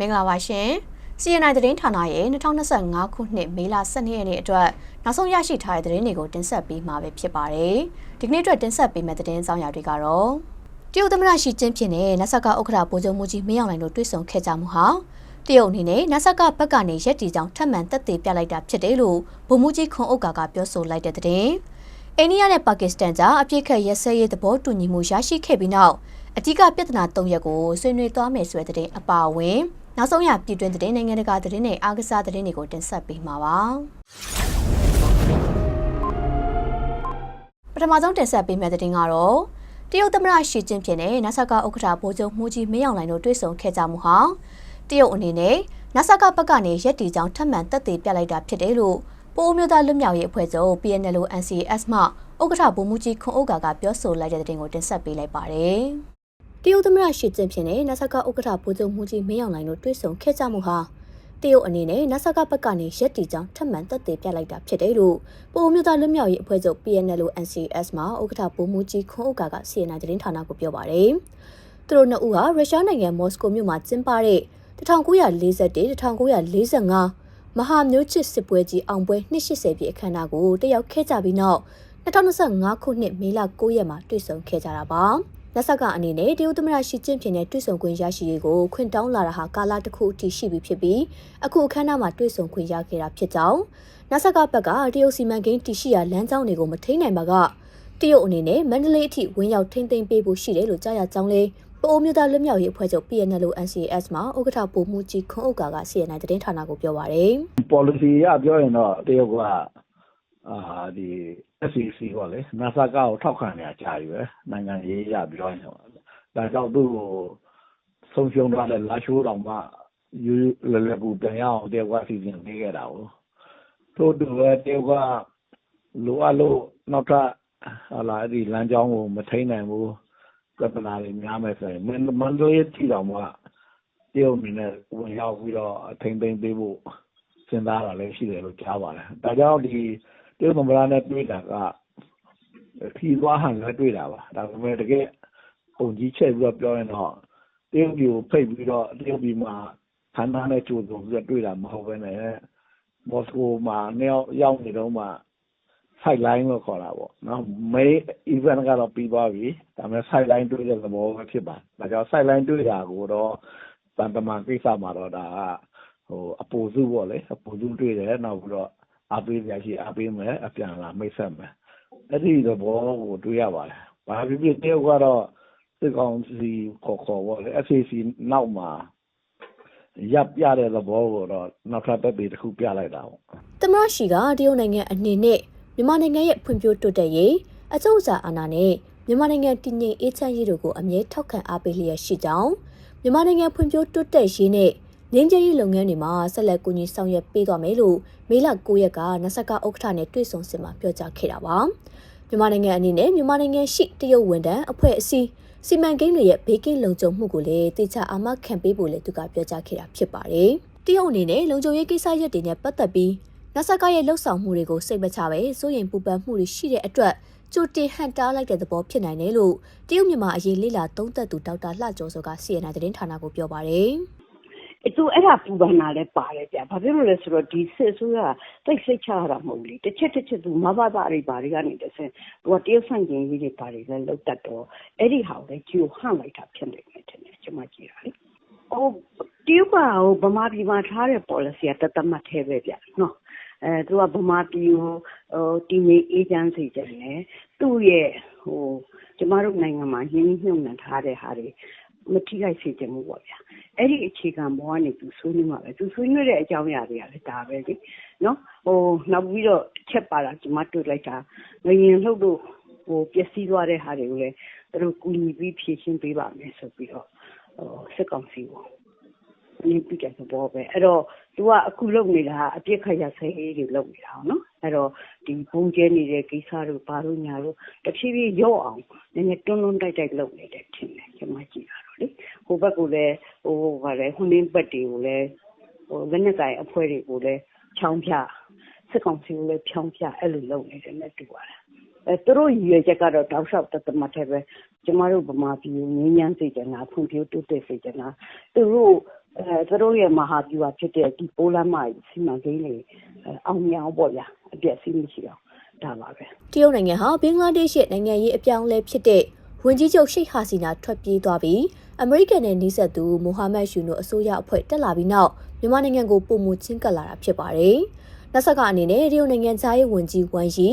မင်္ဂလာပါရှင် CNI သတင်းဌာနရဲ့2025ခုနှစ်မေလ12ရက်နေ့အတွက်နောက်ဆုံးရရှိထားတဲ့သတင်းတွေကိုတင်ဆက်ပေးမှာပဲဖြစ်ပါတယ်ဒီကနေ့အတွက်တင်ဆက်ပေးမယ့်သတင်းအကြောင်းအရာတွေကတော့တရုတ်သမ္မတရှီကျင်းဖြစ်တဲ့နဆကဥက္ကဋ္ဌဗိုလ်ချုပ်မှုကြီးမင်းအောင်လှိုင်တို့တွေ့ဆုံခဲ့ကြမှုဟာတရုတ်အနေနဲ့နဆကဘက်ကနေရက်တီကြောင်ထပ်မံတက်သေးပြလိုက်တာဖြစ်တယ်လို့ဗိုလ်မှူးကြီးခွန်ဥက္ကာကပြောဆိုလိုက်တဲ့သတင်းအိန္ဒိယနဲ့ပါကစ္စတန်ကြားအပြစ်ခတ်ရက်စဲရေးသဘောတူညီမှုရရှိခဲ့ပြီးနောက်အဓိကပြဿနာ၃ရပ်ကိုဆွေးနွေးသွားမယ်ဆိုတဲ့သတင်းအပါအဝင် နောက်ဆုံးရပြည်တွင်းသတင်းနိုင်ငံတကာသတင်းတွေအားကစားသတင်းတွေကိုတင်ဆက်ပေးမှာပါပထမဆုံးတင်ဆက်ပေးမယ့်သတင်းကတော့တရုတ်သမ္မတရှီကျင်းဖြစ်တဲ့နဆကဥက္ကဋ္ဌဗိုလ်ချုပ်မှုကြီးမင်းအောင်လှိုင်တို့တွေ့ဆုံခဲ့ကြမှုဟာတရုတ်အနေနဲ့နဆကဘက်ကနေရက်တီကြောင်ထပ်မံတက်သေးပြလိုက်တာဖြစ်တယ်လို့ပိုးမျိုးသားလွတ်မြောက်ရေးအဖွဲ့ချုပ် PNL NCS မှဥက္ကဋ္ဌဗိုလ်မှူးကြီးခွန်ဥက္ကာကပြောဆိုလိုက်တဲ့သတင်းကိုတင်ဆက်ပေးလိုက်ပါတယ်။ တရုတ်သမ္မတရှီကျင်းဖြစ်တဲ့နဆကဥက္ကဋ္ဌဗိုလ်ချုပ်မှုကြီးမင်းအောင်လှိုင်တို့တွေ့ဆုံခဲ့ကြမှုဟာတရုတ်အနေနဲ့နဆကဘက်ကနေရက်တီကြောင်ထပ်မံတက်သေးပြလိုက်တာဖြစ်တယ်လို့ပိုးမျိုးသားလွတ်မြောက်ရေးအဖွဲ့ချုပ် PNL NCS မှဥက္ကဋ္ဌဗိုလ်မှူးကြီးခွန်ဥက္ကာက CNN သတင်းဌာနကိုပြောပါတယ်။သူတို့နှစ်ဦးဟာရုရှားနိုင်ငံမော်စကိုမြို့မှာကျင်းပတဲ့1941-1945မဟာမျိုးချစ်စစ်ပွဲကြီးအောင်ပွဲ280ပြည့်အခမ်းအနားကိုတက်ရောက်ခဲ့ကြပြီးနောက်2025ခုနှစ်မေလ9ရက်မှာတွေ့ဆုံခဲ့ကြတာပါ။ လက်ဆက်ကအနေနဲ့တရုတ်သမ္မတရှီကျင်းပင်နဲ့တွေ့ဆုံခွင့်ရရှိရေးကိုခွင့်တောင်းလာတာဟာကာလတစ်ခုအထိရှိပြီဖြစ်ပြီးအခုအခမ်းအနားမှာတွေ့ဆုံခွင့်ရခဲ့တာဖြစ်ကြောင်းလက်ဆက်ကဘက်ကတရုတ်စီမံကိန်းတရှိရာလမ်းကြောင်းတွေကိုမထိန်နိုင်ပါကတရုတ်အနေနဲ့မန္တလေးအထိဝင်ရောက်ထိမ့်သိမ်းပေးဖို့ရှိတယ်လို့ကြားရကြောင်းလေးပိုးမျိုးသားလွတ်မြောက်ရေးအဖွဲ့ချုပ် PNL NCS မှာဥက္ကဋ္ဌပုံမှုကြီးခွန်ဥက္ကာက CNN သတင်းဌာနကိုပြောပါရယ် policy ရပြောရင်တော့တရုတ်ကအာဒီ SEC ပေါ့လေ NASA ကိုထောက်ခံနေကြပြီပဲနိုင်ငံရေးရပြောရင်တော့ဒါကြောင့်သူ့ကိုဆုံးရှုံးသွားတဲ့လာရှိုးတော်မှယူလလကူပြန်ရအောင်တရုတ်ကစီစဉ်ပေးခဲ့တာကိုထို့တူပဲတရုတ်ကလိုအပ်လို့နောက်ထပ်ဟာလာဒီလမ်းကြောင်းကိုမထိန်နိုင်ဘူးပြဿနာတွေများမယ်ဆိုရင်မန္တလေးထိတော်မှာတရုတ်အနေနဲ့ဝင်ရောက်ပြီးတော့အထိမ့်သိမ်းပေးဖို့စဉ်းစားတာလည်းရှိတယ်လို့ကြားပါတယ်။ဒါကြောင့်ဒီ တရုတ်သမ္မတနဲ့တွေ့တာကခီးသွားဟန်လည်းတွေ့တာပါ။ဒါပေမဲ့တကယ်ပုံကြီးချက်ပြီးတော့ပြောရင်တော့တရုတ်ပြည်ကိုဖိတ်ပြီးတော့တရုတ်ပြည်မှာခန္ဓာနဲ့ကြိုးစုံပြီးတော့တွေ့တာမဟုတ်ဘဲနဲ့မော်စကိုမှာနှစ်ယောက်ရောက်နေတော့မှ sideline လို့ခေါ်တာပေါ့နော် main event ကတော့ပြီးသွားပြီဒါပေမဲ့ sideline တွေ့တဲ့သဘောပဲဖြစ်ပါတယ်ဒါကြောင့် sideline တွေ့တာကိုတော့တန်တမာကိစ္စမှာတော့ဒါကဟိုအပူစုပေါ့လေအပူစုတွေ့တယ်နောက်ပြီးတော့ အားပေးရရှိအားပေးမယ်အပြန်လာမိတ်ဆက်မယ်အဲ့ဒီသဘောကိုတွေ့ရပါတယ်ဘာဖြစ်ဖြစ်တယောက်ကတော့စစ်ကောင်စီခေါ်ခေါ်ပေါ့လေ SAC နောက်မှာရပ်ပြတဲ့သဘောကိုတော့နောက်ထပ်သက်သေတစ်ခုပြလိုက်တာပေါ့သမရရှိကတရုတ်နိုင်ငံအနေနဲ့မြန်မာနိုင်ငံရဲ့ဖွံ့ဖြိုးတိုးတက်ရေးအကျုံးစာအာဏာနဲ့မြန်မာနိုင်ငံတည်ငြိမ်အေးချမ်းရေးတို့ကိုအမြဲထောက်ခံအားပေးလျက်ရှိကြောင်းမြန်မာနိုင်ငံဖွံ့ဖြိုးတိုးတက်ရေးနဲ့ ငင်းကြေးလုပ်ငန်းတွေမှာဆက်လက်ကူညီဆောင်ရွက်ပေးသွားမယ်လို့မေလ9ရက်ကနဆကဥက္ကဋ္ဌနဲ့တွေ့ဆုံစင်မှာပြောကြားခဲ့တာပါမြန်မာနိုင်ငံအနေနဲ့မြန်မာနိုင်ငံရှိတရုတ်ဝန်ထမ်းအဖွဲ့အစည်းစီမံကိန်းတွေရဲ့ဘေးကင်းလုံခြုံမှုကိုလည်းတေချာအာမခံပေးဖို့လည်းသူကပြောကြားခဲ့တာဖြစ်ပါတယ်တရုတ်အနေနဲ့လုံခြုံရေးကိစ္စရပ်တွေနဲ့ပတ်သက်ပြီးနဆကရဲ့လှုပ်ဆောင်မှုတွေကိုစိတ်မချပဲစိုးရိမ်ပူပန်မှုတွေရှိတဲ့အတွက်ကြိုတင်ဟန်တားလိုက်တဲ့သဘောဖြစ်နိုင်တယ်လို့တရုတ်မြန်မာအရေးလေ့လာသုံးသပ်သူဒေါက်တာလှကျော်စောက CNN သတင်းဌာနကိုပြောပါတယ်။အဲ သူအဲ့ဒါပူပန်တာလည်းပါတယ်ဗျ။ဘာဖြစ်လို့လဲဆိုတော့ဒီစစ်ဆိုးကတိတ်ဆိတ်ချရတာမဟုတ်လေ။တစ်ချက်တစ်ချက်သူမဘာသာတွေဘာတွေကနေတဆင်သူကတရုတ်ဆန့်ကျင်ရေးတွေဘာတွေလဲလောက်တတ်တော့အဲ့ဒီဟာကိုလည်းဂျီကိုဟန့်လိုက်တာဖြစ်နေတယ်ထင်တယ်ကျွန်မကြည့်တာလေ။ဟိုတရုတ်ကဟိုဗမာပြည်မှာထားတဲ့ policy ကတသက်မှတ်သေးပဲဗျနော်။အဲသူကဗမာပြည်ကိုဟိုတည်ငြိမ်အေးချမ်းစေချင်တယ်သူ့ရဲ့ဟိုကျမတို့နိုင်ငံမှာရင်းနှီးမြှုပ်နှံထားတဲ့ဟာတွေမထိခိုက်စေချင်ဘူးပေါ့ဗျာ အဲ့ဒီအခြေခံဘောကနေသူဆွေးနွေးမှာပဲသူဆွေးနွေးတဲ့အကြောင်းအရာတွေကလည်းဒါပဲလေနော်ဟိုနောက်ပြီးတော့ချက်ပါတာကျမတွေ့လိုက်တာငရင်လှုပ်လို့ဟိုပျက်စီးသွားတဲ့ဟာတွေကိုလည်းသူတို့ကူညီပြီးဖြည့်ရှင်းပေးပါမယ်ဆိုပြီးတော့ဟိုစစ်ကောင်စီကိုနင်းပြတဲ့သဘောပဲအဲ့တော့သူကအခုလုပ်နေတာအပြစ်ခတ်ရဆဲရေးတွေလုပ်နေတာနော်အဲ့တော့ဒီပုံကျဲနေတဲ့ကိစ္စတို့ဘာလို့ညာလို့တဖြည်းဖြည်းရော့အောင်နည်းနည်းတွန်းတွန်းတိုက်တိုက်လုပ်နေတယ်ထင်တယ်ကျွန်မကြည့်တာတော့ လေဟိုဘက်ကလည်းဟိုဗါလဲဟွန်းင်းဘက်တွေကိုလည်းဟိုလက်နက်ကိုင်အဖွဲ့တွေကိုလည်းချောင်းပြစစ်ကောင်စီကိုလည်းဖြောင်းပြအဲ့လိုလုပ်နေတယ်နဲ့တူပါတယ်အဲသူတို့ရည်ရွယ်ချက်ကတော့တောက်လျှောက်တသမတ်ထဲပဲကျမတို့ဗမာပြည်ကိုငြင်းညမ်းစေချင်တာဖွံ့ဖြိုးတိုးတက်စေချင်တာသူတို့အဲသူတို့ရဲ့မဟာဗျူဟာဖြစ်တဲ့ဒီပိုးလမ်းမစီမံကိန်းတွေအောင်မြင်အောင်ပေါ့ဗျာအပြည့်အစည်းမရှိအောင်ဒါပါပဲတရုတ်နိုင်ငံဟာဘင်္ဂလားဒေ့ရှ်ရဲ့နိုင်ငံရေးအပြောင်းအလဲဖြစ်တဲ့ ဝန်ကြီးချုပ်ရှိတ်ဟာစီနာထွက်ပြေးသွားပြီးအမေရိကန်နဲ့နှိစက်သူမိုဟာမက်ယူနိုအစိုးရအဖွဲ့တက်လာပြီးနောက်မြန်မာနိုင်ငံကိုပုံမှုချင်းကပ်လာတာဖြစ်ပါတယ်။နောက်ဆက်ကအနေနဲ့တရုတ်နိုင်ငံသားရေးဝန်ကြီးဝမ်ယီ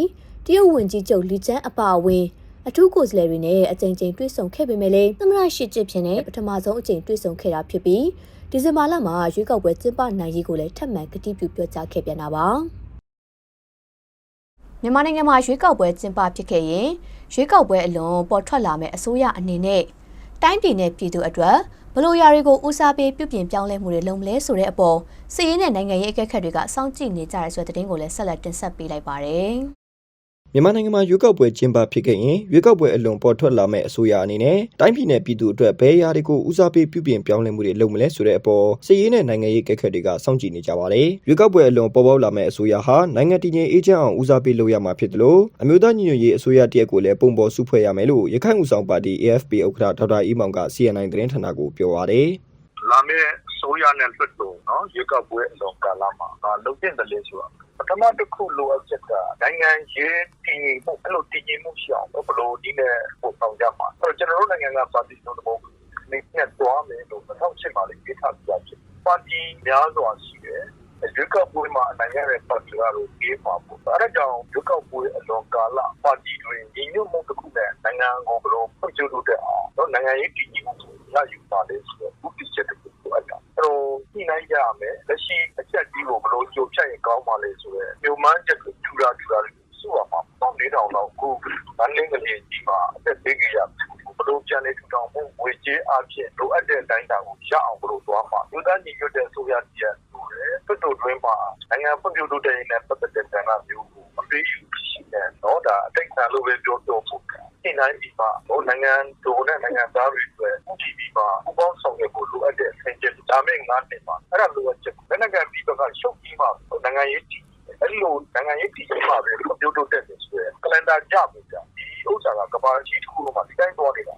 တရုတ်ဝန်ကြီးချုပ်လီကျန်းအပါအဝင်အထူးကိုယ်စားလှယ်တွေနဲ့အကြိမ်ကြိမ်တွေ့ဆုံခဲ့ပေမဲ့လည်းသမရရှိကျစ်ဖြစ်တဲ့ပထမဆုံးအကြိမ်တွေ့ဆုံခဲ့တာဖြစ်ပြီးဒီဇင်ဘာလမှာရွေးကောက်ပွဲကျင်းပနိုင်ရေးကိုလည်းထပ်မံကတိပြုပြောကြားခဲ့ပြန်တာပါ မြန်မာနိုင်ငံမှာရွေးကောက်ပွဲကျင်းပဖြစ်ခဲ့ရင်ရွေးကောက်ပွဲအလွန်ပေါ်ထွက်လာမဲ့အစိုးရအနေနဲ့တိုင်းပြည်နဲ့ပြည်သူအတွက်ဘလို့ရာတွေကိုဦးစားပေးပြုပြင်ပြောင်းလဲမှုတွေလုပ်မလဲဆိုတဲ့အပေါ်စီးရင်တဲ့နိုင်ငံရေးအကဲခတ်တွေကစောင့်ကြည့်နေကြရဆိုတဲ့သတင်းကိုလည်းဆက်လက်တင်ဆက်ပေးလိုက်ပါတယ်။ မြန်မာနိုင်ငံမှာရွေးကောက်ပွဲကျင်းပဖြစ်ခဲ့ရင်ရွေးကောက်ပွဲအလွန်ပေါ်ထွက်လာမဲ့အစိုးရအနေနဲ့တိုင်းပြည်နယ်ပြည်သူအတွက်ဘယ်အရာတွေကိုဦးစားပေးပြုပြင်ပြောင်းလဲမှုတွေလုပ်မလဲဆိုတဲ့အပေါ်စစ်ရေးနဲ့နိုင်ငံရေးကက်ခက်တွေကစောင့်ကြည့်နေကြပါတယ်။ရွေးကောက်ပွဲအလွန်ပေါ်ပေါက်လာမဲ့အစိုးရဟာနိုင်ငံတည်ငြိမ်အေးချမ်းအောင်ဦးစားပေးလုပ်ရမှာဖြစ်တယ်လို့အမျိုးသားညီညွတ်ရေးအစိုးရတရက်ကိုလည်းပုံပေါ်စုဖွဲ့ရမယ်လို့ရခိုင်ဦးဆောင်ပါတီ AFP ဥက္ကဋ္ဌဒေါက်တာအီးမောင်က CNN သတင်းဌာနကိုပြောပါတယ်။လာမယ့်ဆိုရနဲ့လွတ်တော်နော်ရွေးကောက်ပွဲအလွန်ကာလမှာဒါလုံကျင့်တယ်လေဆိုတာပ ထမတစ်ခုလိုအပ်ချက်က နိုင်ငံရေးတည်ငြိမ်မှု အဲ့လို တည်ငြိမ်မှုရှိအောင် ဘယ်လိုဒီနဲ့ပုံဆောင်ကြမှာအဲ့တော့ကျွန်တော်တို့နိုင်ငံက ပါတီတို့တော့နေနဲ့တွားမယ်လို့2008မှာလေးပြထားပြချင်ပါတီများစွာရှိတယ် ရွေးကောက်ပွဲမှာ အနိုင်ရတဲ့ပါတီကတော့ပြေးပါဖို့အဲဒါကြောင့်ရွေးကောက်ပွဲအလွန်ကာလပါတီတွေညီညွတ်မှုတစ်ခုနဲ့နိုင်ငံကိုဘယ်လိုဖွံ့ဖြိုးတိုးတက်အောင်တော့နိုင်ငံရေးတည်ငြိမ်မှုကိုရယူပါလေဆိုတော့ဥပဒေချက်တစ်ခုလိုအပ်တာအဲ့တော့ညှိနှိုင်းကြရမယ်လက်ရှိအချက်ကြီးကိုဘယ်လိုကြိုဖြတ်ရင်ကောင်းပါလဲဆိုတော့ညှို့မှန်းချက်ကိုထူတာထူတာစုရမှာပေါ့၄တောင်တော့ကိုဗန်လင်းကလေးကြီးမှာအသက်ပေးကြရဘလို့ပြန်နေထူထော င်မှုဝေကျေးအဖြစ်လိုအပ်တဲ့အတိုင်းတာကိုရအောင်ဘလို့သွားမှာလူသားညီညွတ်တဲ့ဆိုရတရားဆိုတယ်တွတ်တွင်းမှာနိုင်ငံဖွံ့ဖြိုးတိုးတက်ရေးနဲ့ပတ်သက်တဲ့ကဏ္ဍမျိုးကိုအပေးယူရှိတယ်နော်ဒါအတိတ်ကလိုပဲပြောတော့ဖို့ဒီနိုင်ဒီမှာဟိုနိုင်ငံတို့နဲ့နိုင်ငံသားတွေအတွက်ဥတီဒီမှာဥပေါင်းဆောင်ရွက်ဖို့လိုအပ်တဲ့ဆင်ချက်ဒါမဲ့ငါးနှစ်မှာအဲ့ဒါလိုအပ်ချက်ဘယ်နိုင်ငံပြည်ပကရှုပ်ကြီးမှာနိုင်ငံရေးတည်အဲ့လိုနိုင်ငံရေးတည်မှာပဲကွန်ပျူတာတက်တယ်ဆိုရင်ကလန်ဒါကြပြီကြာဒီဥစ္စာကကဘာကြီးတစ်ခုလုံးမှာဒီတိုင်းသွားနေတာ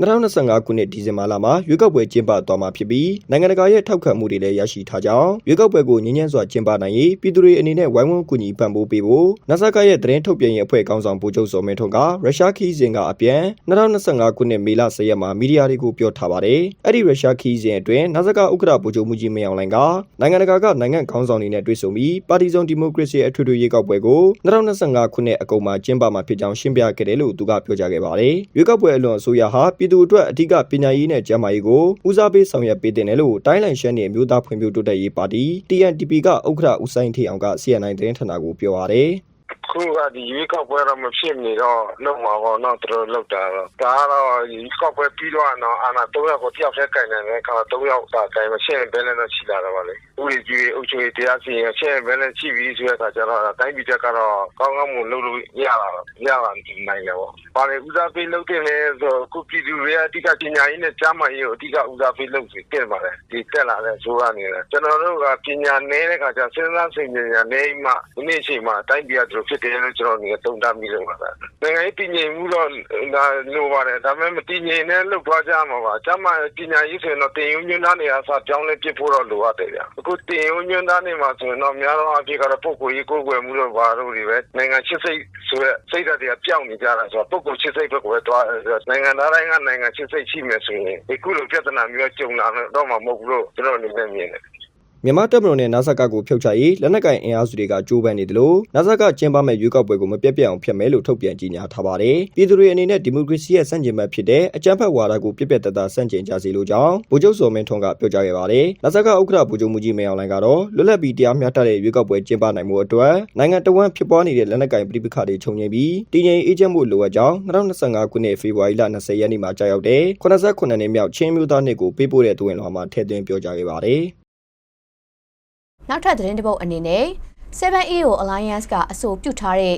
2025ခုနှစ်ဒီဇင်ဘာလမှာရွေးကောက်ပွဲကျင်းပသွားမှာဖြစ်ပြီးနိုင်ငံတကာရဲ့ထောက်ခံမှုတွေလည်းရရှိထားကြောင်းရွေးကောက်ပွဲကိုငြင်းညမ်းစွာကျင်းပနိုင်ရေးပြည်သူတွေအနေနဲ့ဝိုင်းဝန်းကူညီပံ့ပိုးပေးဖို့နဆာကရဲ့သတင်းထုတ်ပြန်ရေးအဖွဲ့ခေါင်းဆောင်ဗိုလ်ချုပ်စောမင်းထွန်းကရုရှားခီးစဉ်ကအပြန်2025ခုနှစ်မေလ10ရက်မှာမီဒီယာတွေကိုပြောထားပါတယ်။အဲ့ဒီရုရှားခီးစဉ်အတွင်းနဆာကဥက္ကဋ္ဌဗိုလ်ချုပ်မှုကြီးမင်းအောင်လှိုင်ကနိုင်ငံတကာကနိုင်ငံခေါင်းဆောင်တွေနဲ့တွေ့ဆုံပြီးပါတီစုံဒီမိုကရေစီအထွေထွေရွေးကောက်ပွဲကို2025ခုနှစ်အကုန်မှာကျင်းပမှာဖြစ်ကြောင်းရှင်းပြခဲ့တယ်လို့သူကပြောကြားခဲ့ပါတယ်။ရွေးကောက်ပွဲအလွန်အဆိုးရဟာပြည်သူအတွက်အထူးပညာရေးနဲ့ကျန်းမာရေးကိုဦးစားပေးဆောင်ရွက်ပေးတင်တယ်လို့တိုင်းလိုင်ရှမ်းနယ်အမျိုးသားဖွံ့ဖြိုးတိုးတက်ရေးပါတီ TNTP ကဥက္ကဋ္ဌဦးဆိုင်ထေအောင်က CNN သတင်းဌာနကိုပြောပါရယ် ခုကဒီရွေးကောက်ပွဲတော့မဖြစ်နေတော့လုံးမှာပေါ့နော်သူတို့လောက်တာတော့ဒါကတော့ရွေးကောက်ပွဲပြီးတော့တော့အာနာ၃ယောက်ကိုတယောက်တည်းကင်တယ်ခါ၃ယောက်သာကင်မရှင်းဘဲနဲ့တော့ရှိလာတော့ဗာလေဦးကြီးအုပ်ချုပ်ရေးတရားစီရင်ရှင်းဘဲနဲ့ရှိပြီးဆိုတဲ့အခါကျတော့တိုင်းပြည်တက်ကတော့ကောင်းကောင်းမလုပ်လို့ရလာတော့ရလာနိုင်တယ်ပေါ့။ဘာလဲဦးစားပေးလုပ်တဲ့လဲဆိုခုပြည်သူတွေအတိအကျပညာရေးနဲ့ကြားမှရေးကိုအတိအကျဦးစားပေးလုပ်စီတက်ပါလေဒီတက်လာတဲ့ဇိုးကနေကျွန်တော်တို့ကပညာနည်းတဲ့ခါကျစဉ်းစားစိတ်ဉာဏ်နည်းမှဒီနေ့အချိန်မှာတိုင်းပြည်ကတို့ဖြစ်တယ်လို့ကျွန်တော်နေသုံးသပ်မိလို့ပါပဲ။နိုင်ငံရေးတည်ငြိမ်မှုတော့ဒါလိုပါတယ်ဒါပေမဲ့မတည်ငြိမ်တဲ့လုပ်သွားကြမှာပါ။ကျမပညာရေးဆိုရင်တော့တင်ယူညွှန်းသားနေရာစပြောင်းလဲပြဖို့တော့လိုအပ်တယ်ဗျ။အခုတင်ယူညွှန်းသားနေမှာဆိုရင်တော့များသောအားဖြင့်ကတော့ပုဂ္ဂိုလ်ရေးကိုယ်ွယ်မှုတော့ဘာလို့တွေပဲနိုင်ငံချစ်စိတ်ဆိုရက်စိတ်ဓာတ်တွေကပြောင်းနေကြတာဆိုတော့ပုဂ္ဂိုလ်ချစ်စိတ်ဘက်ကိုပဲတွားနိုင်ငံသားတိုင်းကနိုင်ငံချစ်စိတ်ရှိမယ်ဆိုရင်ဒီခုလိုပြဿနာမျိုးကြုံလာတော့မှမဟုတ်ဘူးလို့ကျွန်တော်အနေနဲ့မြင်တယ် မြန်မာတပ်မတော်နဲ့နာဆာကကိုဖျောက်ချရေးလက်နက်ကိုင်အင်အားစုတွေကကြိုးပမ်းနေတယ်လို့နာဆာကကျင်းပမဲ့ရွေးကောက်ပွဲကိုမပြတ်ပြတ်အောင်ဖျက်မယ်လို့ထုတ်ပြန်ကြေညာထားပါတယ်။ပြည်သူတွေအနေနဲ့ဒီမိုကရေစီရဲ့စန့်ကျင်ဘက်ဖြစ်တဲ့အကြမ်းဖက်ဝါဒကိုပြတ်ပြတ်သားသားစန့်ကျင်ကြစေလိုကြောင်းဗိုလ်ချုပ်စော်မင်းထွန်းကပြောကြားခဲ့ပါတယ်။နာဆာကဥက္ကဋ္ဌဗိုလ်ချုပ်မှုကြီးမင်းအောင်လှိုင်ကတော့လွတ်လပ်ပြီးတရားမျှတတဲ့ရွေးကောက်ပွဲကျင်းပနိုင်မှုအတွက်နိုင်ငံတော်ဝန်ဖြစ်ပွားနေတဲ့လက်နက်ကိုင်ပြည်ပခါတွေခြုံငိမ့်ပြီးတည်ငြိမ်အေးချမ်းမှုလိုအပ်ကြောင်း2025ခုနှစ်ဖေဖော်ဝါရီလ20ရက်နေ့မှာကြာရောက်တဲ့89နှစ်မြောက်ချင်းမျိုးသားနှစ်ကိုပေးပို့တဲ့တွင်လွှာမှာထည့်သွင်းပြောကြားခဲ့ပါတယ်။ နောက်ထပ်သတင်းတစ်ပုဒ်အနေနဲ့ 7EO Alliance ကအဆိုပြုထားတဲ့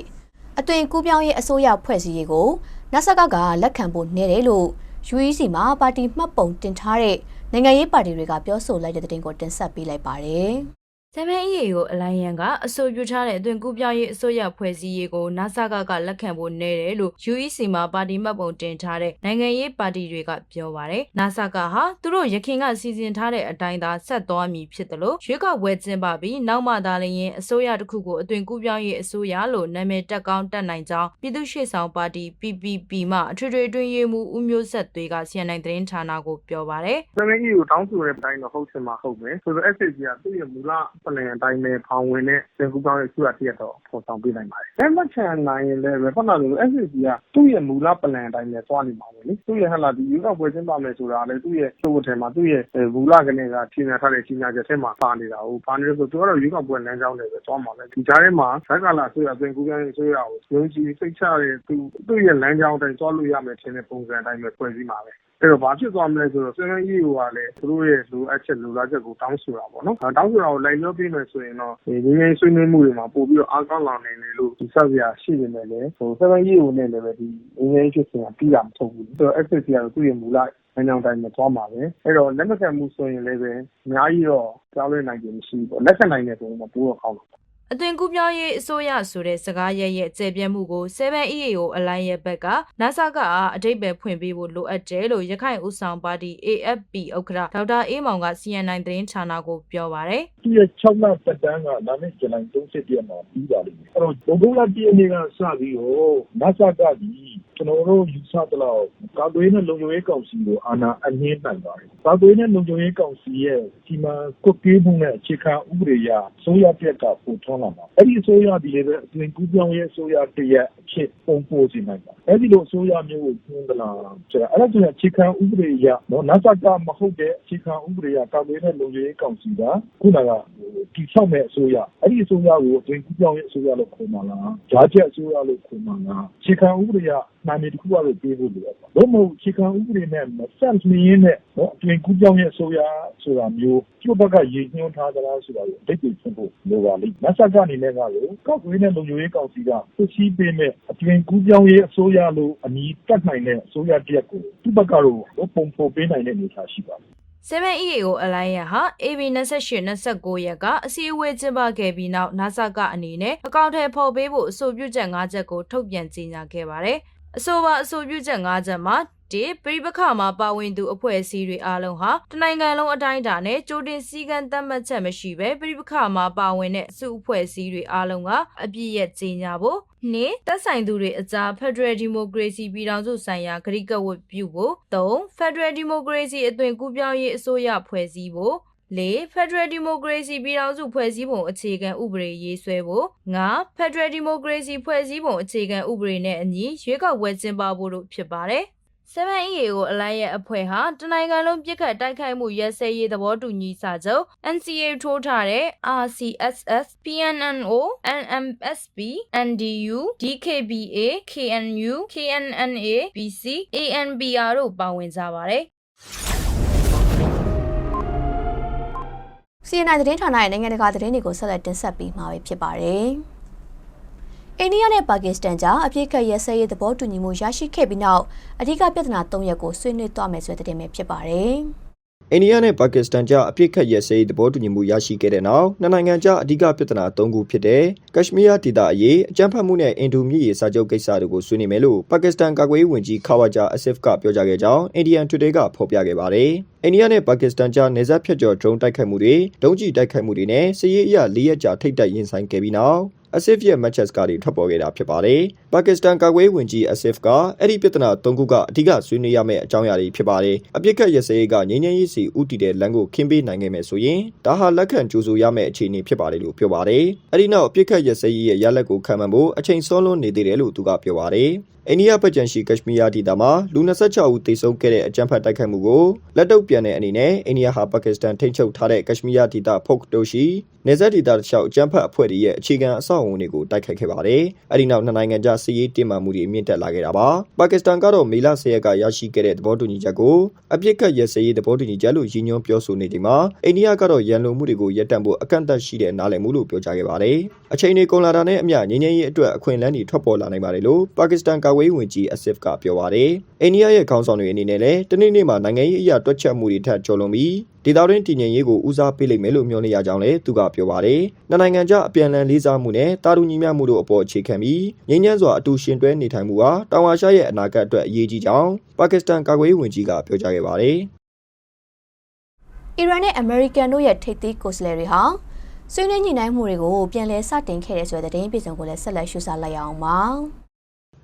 အသွင်ကူးပြောင်းရေးအစိုးရဖွဲ့စည်းရေးကိုနဆကကလက်ခံဖို့နေတယ်လို့ UEC မှာပါတီမှတ်ပုံတင်ထားတဲ့နိုင်ငံရေးပါတီတွေကပြောဆိုလိုက်တဲ့သတင်းကိုတင်ဆက်ပေးလိုက်ပါတယ်။ 7EAO အလိုင်းယန်ကအဆိုပြုထားတဲ့အသွင်ကူးပြောင်းရေးအစိုးရဖွဲ့စည်းရေးကို NASA ကကလက်ခံဖို့နေတယ်လို့ UEC မှာပါတီမှတ်ပုံတင်ထားတဲ့နိုင်ငံရေးပါတီတွေကပြောပါတယ်။ NASA ကဟာသူတို့ရခင်ကစီစဉ်ထားတဲ့အတိုင်းသာဆက်သွားမည်ဖြစ်တယ်လို့ရွေးကောက်ပွဲကျင်းပပြီးနောက်မှသာလျှင်အစိုးရတစ်ခုကိုအသွင်ကူးပြောင်းရေးအစိုးရလို့နာမည်တက်ကောင်းတက်နိုင်ကြောင်းပြည်သူ့ရှေ့ဆောင်ပါတီ PPP မှအထွေထွေအတွင်းရေးမှူးဦးမျိုးဆက်သွေးက CNN သတင်းဌာနကိုပြောပါတယ်။စမင်းကြီးကိုတောင်းဆိုတဲ့အတိုင်းတော့ဟုတ်ချင်မှာဟုတ်မယ်ဆိုတော့ SSG ကသူ့ရဲ့မူလပလန်အတိုင်းပဲဖောင်ဝင်တဲ့သင်ကူကောင်းရဲ့အစိုးရတရက်တော့ပေါ်ဆောင်ပေးနိုင်ပါတယ်။လက်မချန်နိုင်ရင်လည်းဖတ်လာလို့ SSG ကသူ့ရဲ့မူလပလန်အတိုင်းပဲသွားနေမှာပဲလေ။သူ့ရဲ့ဟလာဒီရွေးကောက်ပွဲကျင်းပမယ်ဆိုတာလည်းသူ့ရဲ့သူ့အထက်မှာသူ့ရဲ့မူလကနေကချိန်ညာထားတဲ့ချိန်ညာချက်ထဲမှာပါနေတာဟုတ်ပါနေလို့ဆိုသူကတော့ရွေးကောက်ပွဲလမ်းကြောင်းတွေပဲသွားမှာပဲဒီကြားထဲမှာဇက်ကလာအစိုးရသင်ကူကောင်းရဲ့အစိုးရကိုယုံကြည်စိတ်ချတဲ့သူသူ့ရဲ့လမ်းကြောင်းတိုင်းသွားလို့ရမယ်ထင်တဲ့ပုံစံအတိုင်းပဲဖွဲ့စည်းမှာပဲ။အဲ့တော့ဘာဖြစ်သွားမလဲဆိုတော့ seven EU ကလည်းသူတို့ရဲ့လိုအပ်ချက်လိုလားချက်ကိုတောင်းဆိုတာပေါ့နော်။တောင်းဆိုတာကိုလိုက်လျောပေးမယ်ဆိုရင်တော့ဒီငင်းငင်းဆွေးနွေးမှုတွေမှာပို့ပြီးတော့အားကောင်းလာနိုင်တယ်လို့ဒီဆက်ပြရှိနေတယ်လေ။ဟို seven EU နဲ့လည်းပဲဒီငင်းငင်းဖြစ်စဉ်ကပြီးတာမဟုတ်ဘူး။ဆိုတော့ access ကတော့သူ့ရဲ့မူလအကြောင်းတိုင်းမှာသွားမှာပဲအဲ့တော့လက်မခံမှုဆိုရင်လည်းပဲအများကြီးတော့ကြောက်လွှဲနိုင်ခြင်းမရှိဘူးပေါ့လက်ခံနိုင်တယ်ဆိုရင်တော့ပိုတော့ကောင်းတယ် အသွင်ကူးပြောင်းရေးအစိုးရဆိုတဲ့စကားရဲ့ရဲ့ကျေပြတ်မှုကို 7EAO အလိုင်းရဲ့ဘက်က NASA ကအားအတိတ်ပဲဖွင့်ပေးဖို့လိုအပ်တယ်လို့ရခိုင်ဦးဆောင်ပါတီ AFP ဥက္ကဋ္ဌဒေါက်တာအေးမောင်က CNN သတင်းဌာနကိုပြောပါတယ်သူ့ရဲ့6လသက်တမ်းကနာမည်ကျန်တိုင်း30ရက်မှာပြီးပါလိမ့်မယ်အဲ့တော့ဘုံဘုံလာပြည်အနေကစပြီးတော့ NASA ကဒီကျွန်တော်တို့ယူဆသလောက်ကာကွယ်နဲ့လုံခြုံရေးကောင်စီကိုအာဏာအနှင်းနိုင်ပါတယ်ကာကွယ်နဲ့လုံခြုံရေးကောင်စီရဲ့ဒီမှာကွက်ကေးမှုနဲ့အခြေခံဥပဒေအရဆိုရပြက်ကပို့ထွန်းလာမှာအဲ့ဒီအစိုးရဒီလည်းပဲအသွင်ကူးပြောင်းရေးအစိုးရတရက်အဖြစ်ပုံပို့စီနိုင်ပါအဲ့ဒီလိုအစိုးရမျိုးကိုညွှန်သလားဆိုတော့အဲ့ဒါဆိုရင်အခြေခံဥပဒေအရနော် NASA ကမဟုတ်တဲ့အခြေခံဥပဒေအရကာကွယ်နဲ့လုံခြုံရေးကောင်စီကခုနကတိဆောက်မဲ့အစိုးရအဲ့ဒီအစိုးရကိုအသွင်ကူးပြောင်းရေးအစိုးရလို့ခေါ်မှာလားဂျားချက်အစိုးရလို့ခေါ်မှာလားအခြေခံဥပဒေအရ နာမည်တစ်ခုကတော့ပေးဖို့လိုတယ်ပေါ့။လို့မဟုတ်အခြေခံဥပဒေနဲ့မဆက်လျင်းနဲ့နော်အသွင်ကူးပြောင်းရေးအစိုးရဆိုတာမျိုးကျုပ်ဘက်ကရည်ညွှန်းထားသလားဆိုတာကိုအတိတ်ကိုပြင်ဖို့လိုပါလိမ့်။မဆက်ကနေလည်းကလို့ကောက်ွေးနဲ့လုံခြုံရေးကောင်စီကသိရှိပေးမဲ့အသွင်ကူးပြောင်းရေးအစိုးရလို့အမည်တက်နိုင်တဲ့အစိုးရတရက်ကိုသူ့ဘက်ကတော့ပုံဖော်ပေးနိုင်တဲ့အနေအထားရှိပါတယ် 7EAO အလိုင်းယန်ဟာ AB 28-29ရက်က အစည်းအဝေးကျင်းပခဲ့ပြီးနောက် NASA ကအနေနဲ့အကောင့်ထဲဖော်ပေးဖို့အဆိုပြုချက်၅ချက်ကိုထုတ်ပြန်ကြေညာခဲ့ပါတယ်။ အဆိုပါအဆိုပြုချက်၅ချက်မှာဒီပြည်ပခါမှာပါဝင်သူအဖွဲ့အစည်းတွေအားလုံးဟာတနိုင်ငံလုံးအတိုင်းအတာနဲ့ကြိုတင်စည်းကမ်းသတ်မှတ်ချက်မရှိဘဲပြည်ပခါမှာပါဝင်တဲ့စုအဖွဲ့အစည်းတွေအားလုံးကအပြည့်ရဲ့ကြေညာဖို့နှင့်တက်ဆိုင်သူတွေအကြား Federal Democracy ပြည်ထောင်စုဆိုင်ရာဂရိကဝတ်ပြုဖို့၃ Federal Democracy အသွင်ကူးပြောင်းရေးအစိုးရဖွဲ့စည်းဖို့ ၄ Federal Democracy ပြည်ထောင်စုဖွဲ့စည်းပုံအခြေခံဥပဒေရေးဆွဲဖို့၅ Federal Democracy ဖွဲ့စည်းပုံအခြေခံဥပဒေနဲ့အညီရွေးကောက်ပွဲကျင်းပဖို့တို့ဖြစ်ပါတယ်။ 7EA ကိုအလိုက်ရဲ့အဖွဲ့ဟာတနိုင်ငံလုံးပြစ်ခတ်တိုက်ခိုက်မှုရဲစဲရေးသဘောတူညီစာချုပ် NCA ထိုးထားတဲ့ RCSS PNNO NMSP NDU DKBA KNU KNNA BC ANBR တို့ပါဝင်ကြပါတယ် CNN သတင်းဌာနရဲ့နိုင်ငံတကာသတင်းတွေကိုဆက်လက်တင်ဆက်ပေးမှာဖြစ်ပါတယ်။အိန္ဒိယနဲ့ပါကစ္စတန်ကြားအပြစ်ခတ်ရဲစဲရေးသဘောတူညီမှုရရှိခဲ့ပြီးနောက်အဓိကပြဿနာ၃ရက်ကိုဆွေးနွေးသွားမယ်ဆိုတဲ့သတင်းပဲဖြစ်ပါတယ်။ အိန္ဒိယနဲ့ပါကစ္စတန်ကြားအပြစ်ခတ်ရဲစဲရေးသဘောတူညီမှုရရှိခဲ့တဲ့နောက်နှစ်နိုင်ငံကြားအဓိကပြဿနာ၃ခုဖြစ်တဲ့ကက်ရှ်မီးယားဒေသအရေးအကြမ်းဖက်မှုနဲ့အင်ဒိုမြစ်ရေစာချုပ်ကိစ္စတို့ကိုဆွေးနွေးမယ်လို့ပါကစ္စတန်ကာကွယ်ရေးဝန်ကြီးခါဝါဂျာအဆစ်ကပြောကြားခဲ့ကြောင်းအိန္ဒိယန်တွစ်တေကဖော်ပြခဲ့ပါတယ်။အိန္ဒိယနဲ့ပါကစ္စတန်ကြားနေဆက်ဖြတ်ကျော်ဒရုန်းတိုက်ခိုက်မှုတွေဒုံးကျည်တိုက်ခိုက်မှုတွေနဲ့စစ်ရေးအရ၄ရက်ကြာထိတ်တက်ရင်ဆိုင်ခဲ့ပြီးနောက်အဆစ်ရဲ့ matches ကတွေထွက်ပေါ်ခဲ့တာဖြစ်ပါတယ်။ ပါကစ္စတန်ကာကွယ်ရေးဝန်ကြီးအဆစ်ကအဲ့ဒီပြဿနာ၃ခုကအဓိကဆွေးနွေးရမယ့်အကြောင်းအရာတွေဖြစ်ပါတယ်။အပြစ်ခတ်ရစရေးကငြိမ်းချမ်းရေးစီဥတီတဲ့လမ်းကိုခင်းပေးနိုင်ခဲ့မယ်ဆိုရင်ဒါဟာလက်ခံကြိုးဆိုရမယ့်အခြေအနေဖြစ်ပါတယ်လို့ပြောပါတယ်။အဲ့ဒီနောက်အပြစ်ခတ်ရစရေးရဲ့ရလက်ကိုခံမှန်ဖို့အချိန်စောလွန်းနေသေးတယ်လို့သူကပြောပါတယ်။အိန္ဒိယပတ်ကြံရှိကက်ရှ်မီးယားဒေသမှာလူ26ဦးသေဆုံးခဲ့တဲ့အကြမ်းဖက်တိုက်ခိုက်မှုကိုလက်တုပ်ပြန်တဲ့အနေနဲ့အိန္ဒိယဟာပါကစ္စတန်ထိန်းချုပ်ထားတဲ့ကက်ရှ်မီးယားဒေသဖော့ကတိုရှိနေဆက်ဒေသတစ်လျှောက်အကြမ်းဖက်အဖွဲ့တွေရဲ့အခြေခံအဆောက်အအုံတွေကိုတိုက်ခိုက်ခဲ့ပါတယ်။အဲဒီနောက်နှစ်နိုင်ငံကြားစစ်ရေးတင်းမာမှုတွေမြင့်တက်လာခဲ့တာပါ။ပါကစ္စတန်ကတော့မေလ10ရက်ကရရှိခဲ့တဲ့သဘောတူညီချက်ကိုအပြစ်ကတ်ရစရေးသဘောတူညီချက်လို့ရည်ညွှန်းပြောဆိုနေချိန်မှာအိန္ဒိယကတော့ရန်လိုမှုတွေကိုရပ်တန့်ဖို့အကန့်အသတ်ရှိတဲ့နားလည်မှုလို့ပြောကြားခဲ့ပါတယ်။အချိန်တွေကုန်လာတာနဲ့အမျှငြိမ်းချမ်းရေးအတွက်အခွင့်အလမ်းတွေထွက်ပေါ်လာနိုင်ပါတယ်လို့ပါကစ္စတန်ကာကွယ်ရေးဝန်ကြီးအဆစ်ကပြောပါတယ်။အိန္ဒိယရဲ့ခေါင်းဆောင်တွေအနေနဲ့လည်းတနေ့နေ့မှာနိုင်ငံရေးအရာတွက်ချက်မှုတွေထပ်ကျော်လွန်ပြီး ဒေသတွင်းတည်ငြိမ်ရေးကိုဦးစားပေးလိမ့်မယ်လို့မျှော်လင့်ရကြောင်းလည်းသူကပြောပါတယ်။နှစ်နိုင်ငံကြားအပြန်အလှန်လေးစားမှုနဲ့တာတူညီမျှမှုတို့အပေါ်အခြေခံပြီးငြိမ်းချမ်းစွာအတူရှင်တွဲနေထိုင်မှုဟာတောင်အာရှရဲ့အနာဂတ်အတွက်အရေးကြီးကြောင်းပါကစ္စတန်ကာကွယ်ရေးဝန်ကြီးကပြောကြားခဲ့ပါတယ်။အီရန်နဲ့အမေရိကန်တို့ရဲ့ထိပ်သီးကိုယ်စားလှယ်တွေဟာဆွေးနွေးညှိနှိုင်းမှုတွေကိုပြန်လည်စတင်ခဲ့တဲ့ဆိုတဲ့သတင်းပြည်စုံကိုလည်းဆက်လက်ရှုစားလိုက်ရအောင်ပါ။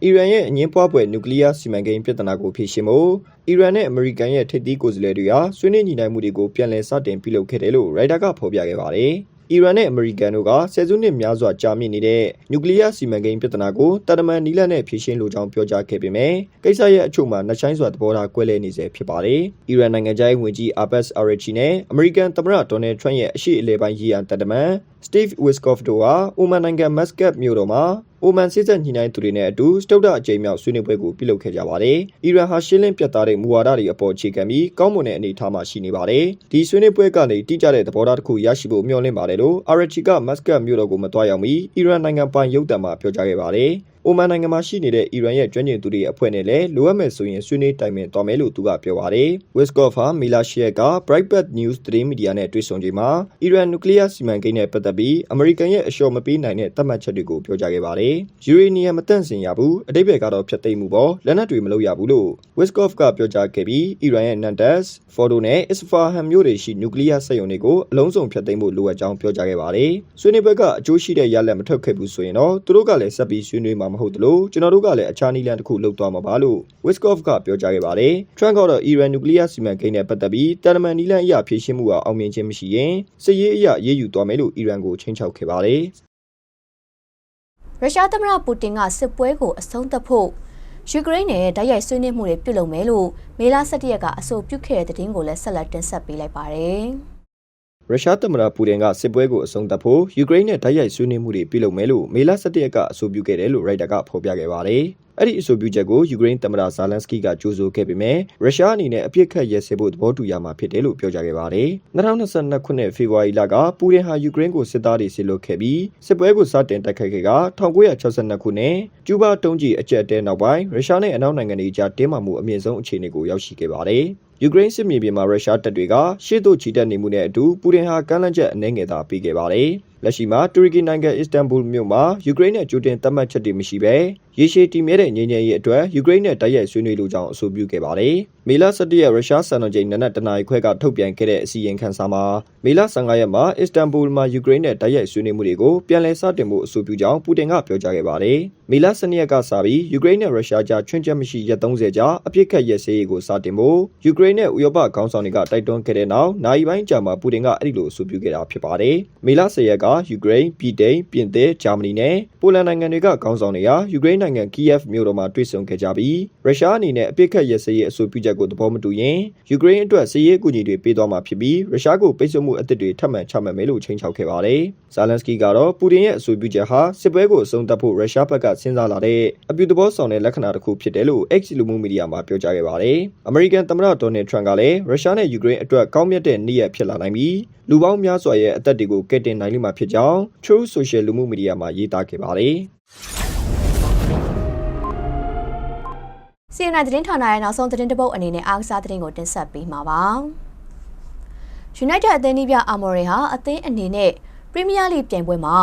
အီရန်ရဲ့အငင်းပွားပွဲနျူကလ িয়ার စီမံကိန်းပြဿနာကိုဖြေရှင်းဖို့အီရန်နဲ့အမေရိကန်ရဲ့ထိပ်သီးကိုယ်စားလှယ်တွေဟာဆွေးနွေးညှိနှိုင်းမှုတွေကိုပြန်လည်စတင်ပြုလုပ်ခဲ့တယ်လို့ရိုက်တာကဖော်ပြခဲ့ပါတယ်။အီရန်နဲ့အမေရိကန်တို့ကဆယ်စုနှစ်များစွာကြာမြင့်နေတဲ့နျူကလ িয়ার စီမံကိန်းပြဿနာကိုတာတမန်နီလန်နဲ့ဖြေရှင်းလိုကြောင်းပြောကြားခဲ့ပေမဲ့ကိစ္စရဲ့အချို့မှာနှချိုင်းစွာသဘောထားကွဲလွဲနေစေဖြစ်ပါတယ်။အီရန်နိုင်ငံသားဝင်ကြီးအာဘတ်အာရချီနဲ့အမေရိကန်သမ္မတဒေါ်နယ်ထရန့်ရဲ့အရှိအလေပိုင်းရေးရန်တတမန် Steve Witkoff တို့ဟာအိုမန်နိုင်ငံမတ်စကတ်မြို့တော်မှာ အိုမန်စစ်ဆက်ညှိနှိုင်းသူတွေနဲ့အတူစတုဒ္ဒအကြိမ်မြောက်ဆွေးနွေးပွဲကိုပြုလုပ်ခဲ့ကြပါတယ်။အီရန်ဟာရှင်းလင်းပြတ်သားတဲ့မူဝါဒတွေအပေါ်အခြေခံပြီးကောင်းမွန်တဲ့အနေအထားမှာရှိနေပါတယ်။ဒီဆွေးနွေးပွဲကနေတိကျတဲ့သဘောထားတစ်ခုရရှိဖို့မျှော်လင့်ပါတယ်လို့အာရချီကမတ်စကတ်မြို့တော်ကိုမတွားရောက်မီအီရန်နိုင်ငံပိုင်ရုပ်သံမှာပြောကြားခဲ့ပါတယ်။အိုမန်နိုင်ငံမှာရှိနေတဲ့အီရန်ရဲ့ကျွမ်းကျင်သူတွေအဖွဲ့နဲ့လည်းလိုအပ်မယ်ဆိုရင်ဆွေးနွေးတိုင်ပင်သွားမယ်လို့သူကပြောပါတယ်။ Wiskov ဟာမီလာရှီယက်က Breitbart News သတင်းမီဒီယာနဲ့တွေ့ဆုံချိန်မှာအီရန်နျူကလ িয়ার စီမံကိန်းနဲ့ပတ်သက်ပြီးအမေရိကန်ရဲ့အလျှော့မပေးနိုင်တဲ့သတ်မှတ်ချက်တွေကိုပြောကြားခဲ့ပါတယ်။ယူရေနီယံမတန့်စင်ရဘူးအတိတ်ဘယ်ကတော့ဖျက်သိမ်းမှုပေါ်လက်နက်တွေမလုပ်ရဘူးလို့ Wiskov ကပြောကြားခဲ့ပြီးအီရန်ရဲ့ Natanz, Fordo နဲ့ Isfahan မြို့တွေရှိနျူကလ িয়ার စက်ရုံတွေကိုအလုံးစုံဖျက်သိမ်းဖို့လိုအပ်ကြောင်းပြောကြားခဲ့ပါတယ်။ဆွေးနွေးပွဲကအကျိုးရှိတဲ့ရလဒ်မထွက်ခဲ့ဘူးဆိုရင်တော့သူတို့ကလည်းဆက်ပြီးဆွေးနွေးမှာ မဟုတ်သလိုကျွန်တော်တို့ကလည်းအခြားနည်းလမ်းတစ်ခုလုပ်သွားမှာပါလို့ Wiskov ကပြောကြားခဲ့ပါတယ်။ Trump ကတော့အီရန်နျူကလ িয়ার စီမံကိန်းနဲ့ပတ်သက်ပြီးတာလမန်နီလန်အရာဖြေရှင်းမှုဟာအောင်မြင်ခြင်းမရှိရင်စစ်ရေးအရာရေးယူသွားမယ်လို့အီရန်ကိုချိန်ချောက်ခဲ့ပါတယ်။ရုရှားသမ္မတပူတင်ကစစ်ပွဲကိုအဆုံးသတ်ဖို့ယူကရိန်းနဲ့တိုက်ရိုက်ဆွေးနွေးမှုတွေပြုလုပ်မယ်လို့မေလ17ရက်ကအဆိုပြုခဲ့တဲ့သတင်းကိုလည်းဆက်လက်တင်ဆက်ပေးလိုက်ပါတယ်။ ရုရှားသမ္မတပူတင်ကစစ်ပွဲကိုအဆုံးသတ်ဖို့ယူကရိန်းနဲ့တိုက်ရိုက်ဆွေးနွေးမှုတွေပြုလုပ်မယ်လို့မေလ17ရက်ကအဆိုပြုခဲ့တယ်လို့ရိုက်တာကဖော်ပြခဲ့ပါတယ်။အဲ့ဒီအဆိုပြုချက်ကိုယူကရိန်းသမ္မတဇာလန်စကီကကြိုးဆိုခဲ့ပေမဲ့ရုရှားအနေနဲ့အပြစ်ခတ်ရဲစဲဖို့သဘောတူရမှာဖြစ်တယ်လို့ပြောကြားခဲ့ပါတယ်။2022ခုနှစ်ဖေဖော်ဝါရီလကပူတင်ဟာယူကရိန်းကိုစစ်သားတွေဆစ်လွတ်ခဲ့ပြီးစစ်ပွဲကိုစတင်တိုက်ခိုက်ခဲ့က1962ခုနှစ်ကျူးဘားတုံးကြီးအကြက်တဲနောက်ပိုင်းရုရှားနဲ့အနောက်နိုင်ငံတွေကြားတင်းမာမှုအမြင့်ဆုံးအခြေအနေကိုရောက်ရှိခဲ့ပါတယ်။ ယူကရိန်းစစ်မြေပြင်မှာရုရှားတပ်တွေကရှေ့သို့ချီတက်နေမှုနဲ့အတူပူတင်ဟာကမ်းလှမ်းချက်အနှဲငယ်သာပေးခဲ့ပါတယ်။လက်ရှိမှာတူရကီနိုင်ငံအစ္စတန်ဘူလ်မြို့မှာယူကရိန်းနဲ့ကြိုတင်သတ်မှတ်ချက်တွေမရှိဘဲရေရှည်တည်မြဲတဲ့ငြိမ်းချမ်းရေးအတွက်ယူကရိန်းနဲ့တိုက်ရိုက်ဆွေးနွေးလိုကြောင်းအဆိုပြုခဲ့ပါတယ်။မေလ17ရက်ရုရှားစံတော်ချိန်နနက်တနာရီခွဲကထုတ်ပြန်ခဲ့တဲ့အစီရင်ခံစာမှာမေလ15ရက်မှာအစ္စတန်ဘူလ်မှာယူကရိန်းနဲ့တိုက်ရိုက်ဆွေးနွေးမှုတွေကိုပြန်လည်စတင်ဖို့အဆိုပြုကြောင်းပူတင်ကပြောကြားခဲ့ပါတယ်။မေလ12ရက်ကစပြီးယူကရိန်းနဲ့ရုရှားကြားချွင်းချက်မရှိရက်30ကြာအပြစ်ခတ်ရက်စဲရေးကိုစတင်ဖို့ယူကရိန်းနဲ့ဥရောပခေါင်းဆောင်တွေကတိုက်တွန်းခဲ့တဲ့နောက်နိုင်ပိုင်းကြာမှာပူတင်ကအဲ့ဒီလိုအဆိုပြုခဲ့တာဖြစ်ပါတယ်။မေလ10ရက်ကယူကရိန်းပြည်တိန်ပြင်သစ်ဂျာမနီနဲ့ပိုလန်နိုင်ငံတွေကခေါင်းဆောင်တွေဟာယူကရိန်းနိုင်ငံကီယက်မြို့တော်မှာတွေ့ဆုံခဲ့ကြပြီးရုရှားအနေနဲ့အပြစ်ခတ်ရက်စဲရေးအဆိုပြုချက်ကိုသဘောမတူရင်ယူကရိန်းအတွက်စစ်ရေးအကူအညီတွေပေးသွားမှာဖြစ်ပြီးရုရှားကိုပိတ်ဆို့မှုအသစ်တွေထပ်မံချမှတ်မယ်လို့ချိန်ချောက်ခဲ့ပါတယ်။ဇာလန်စကီကတော့ပူတင်ရဲ့အဆိုပြုချက်ဟာစစ်ပွဲကိုအဆုံးသတ်ဖို့ရုရှားဘက်ကစဉ်းစားလာတဲ့အပြုသဘောဆောင်တဲ့လက္ခဏာတစ်ခုဖြစ်တယ်လို့ X လူမှုမီဒီယာမှာပြောကြားခဲ့ပါတယ်။အမေရိကန်သမ္မတဒေါ်နယ်ထရန့်ကလည်းရုရှားနဲ့ယူကရိန်းအတွက်ကောင်းမြတ်တဲ့နေ့ရက်ဖြစ်လာနိုင်ပြီး လူပေါင်းများစွာရဲ့အသက်တွေကိုကယ်တင်နိုင်လိမ့်မှာဖြစ်ကြောင်း True Social လူမှုမီဒီယာမှာရေးသားခဲ့ပါတယ်။ CNN သတင်းဌာနရဲ့နောက်ဆုံးသတင်းတပုတ်အနေနဲ့အားကစားသတင်းကိုတင်ဆက်ပေးမှာပါ။ United အသင်းနီးပြအာမော်ရီဟာအသင်းအနေနဲ့ Premier League ပြိုင်ပွဲမှာ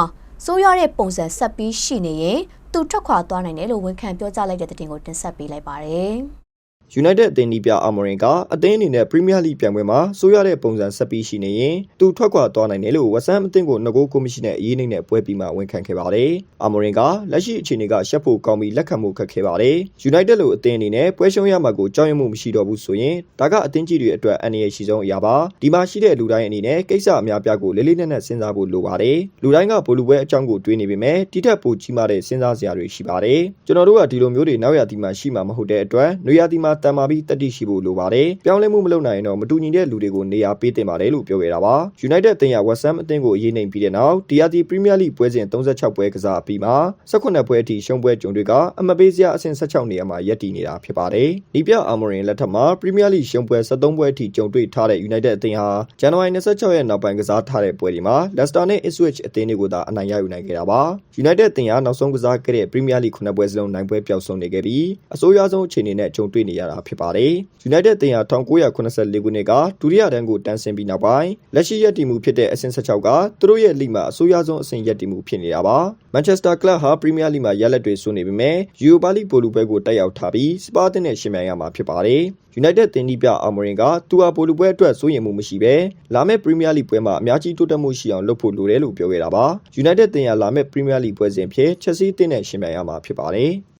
စိုးရတဲ့ပုံစံဆက်ပြီးရှိနေရင်သူထွက်ခွာသွားနိုင်တယ်လို့ဝန်ခံပြောကြားလိုက်တဲ့သတင်းကိုတင်ဆက်ပေးလိုက်ပါရစေ။ United အသင်းနီးပြအာမော်ရင်ကအသင်းအနေနဲ့ Premier League ပြိုင်ပွဲမှာဆိုးရတဲ့ပုံစံဆက်ပြီးရှိနေရင်သူထွက်ခွာသွားနိုင်တယ်လို့ဝက်ဆမ်အသင်းကိုငကိုးကိုမရှိနဲ့အရေးနှိမ့်နဲ့ပွဲပြီးမှဝန်ခံခဲ့ပါတယ်။အာမော်ရင်ကလက်ရှိအခြေအနေကရှက်ဖို့ကောင်းပြီးလက်ခံမှုခက်ခဲပါတယ်။ United လိုအသင်းအနေနဲ့ပွဲရှုံးရမှာကိုကြောက်ရွံ့မှုမရှိတော့ဘူးဆိုရင်ဒါကအသင်းကြီးတွေအတွက်အန္တရာယ်ရှိဆုံးအရာပါ။ဒီမှာရှိတဲ့လူတိုင်းအနေနဲ့ကိစ္စအများပြားကိုလေးလေးနက်နက်စဉ်းစားဖို့လိုပါတယ်။လူတိုင်းကဘိုလ်လူပွဲအကြောင်းကိုတွေးနေပေမဲ့တိထက်ပိုကြီးမားတဲ့စဉ်းစားစရာတွေရှိပါတယ်။ကျွန်တော်တို့ကဒီလိုမျိုးတွေနောက်ရာသီမှာရှိမှာမဟုတ်တဲ့အတွက်နွေရာသီမှာတန်မာပြီးတတိရှိဖို့လိုပါတယ်။ပြောင်းလဲမှုမလုပ်နိုင်ရင်တော့မတူညီတဲ့လူတွေကိုနေရာပေးတင်ပါတယ်လို့ပြောခဲ့တာပါ။ United အသင်းရ West Ham အသင်းကိုအရေးနှိမ်ပြီးတဲ့နောက်ဒီယာတီ Premier League ပွဲစဉ်36ပွဲကစားပြီးမှ18ပွဲအထိရှုံးပွဲကြုံတွေကအမပေးစရာအဆင့်16နေရာမှာရပ်တည်နေတာဖြစ်ပါတယ်။ဒီပြအာမော်ရင်လက်ထက်မှာ Premier League ရှုံးပွဲ73ပွဲအထိကြုံတွေ့ထားတဲ့ United အသင်းဟာဇန်နဝါရီ26ရက်နောက်ပိုင်းကစားထားတဲ့ပွဲတွေမှာ Leicester နဲ့ Ipswich အသင်းတွေကိုသာအနိုင်ရယူနိုင်ခဲ့တာပါ။ United အသင်းဟာနောက်ဆုံးကစားခဲ့တဲ့ Premier League 9ပွဲစလုံးနိုင်ပွဲပျောက်ဆုံးနေခဲ့ပြီးအဆိုးရွားဆုံးအခြေအနေနဲ့ကြုံတွေ့နေရတာဖြစ်ပါတယ်။ United တင်ဟာ1984ခုနှစ်ကဒုတိယတန်းကိုတန်းဆင်းပြီးနောက်ပိုင်းလက်ရှိရပ်တည်မှုဖြစ်တဲ့အဆင့်16ကသူတို့ရဲ့လိမှာအဆိုးရွားဆုံးအဆင့်ရပ်တည်မှုဖြစ်နေတာပါ။ Manchester Club ဟာ Premier League မှာရလဒ်တွေစိုးနေပေမဲ့ Europa League ပိုလူပွဲကိုတက်ရောက်ထားပြီးစပါးတင်နဲ့ရှင်ပြိုင်ရမှာဖြစ်ပါတယ်။ United တင်ဒီပြအာမော်ရင်ကသူဟာပိုလူပွဲအတွက်စိုးရိမ်မှုမရှိဘဲလာမယ့် Premier League ပွဲမှာအများကြီးတိုးတက်မှုရှိအောင်လုပ်ဖို့လိုတယ်လို့ပြောခဲ့တာပါ။ United တင်ရလာမယ့် Premier League ပွဲစဉ်ဖြစ် Chelsea တင်နဲ့ရှင်ပြိုင်ရမှာဖြစ်ပါတယ်။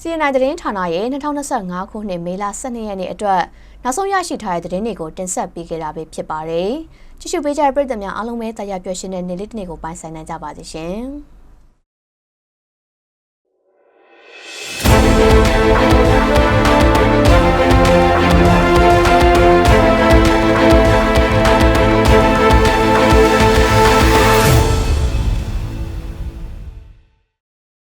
CNN သတင်းဌာနရဲ့2025ခုနှစ်မေလ12ရက်နေ့အတွက်နောက်ဆုံးရရှိထားတဲ့သတင်းတွေကိုတင်ဆက်ပေးခဲ့တာပဲဖြစ်ပါတယ်။ကြည့်ရှုပေးကြတဲ့ပရိသတ်များအားလုံးပဲတရားပျော်ရွှင်တဲ့နေ့လေးတစ်နေ့ကိုပိုင်ဆိုင်နိုင်ကြပါစေရှင်။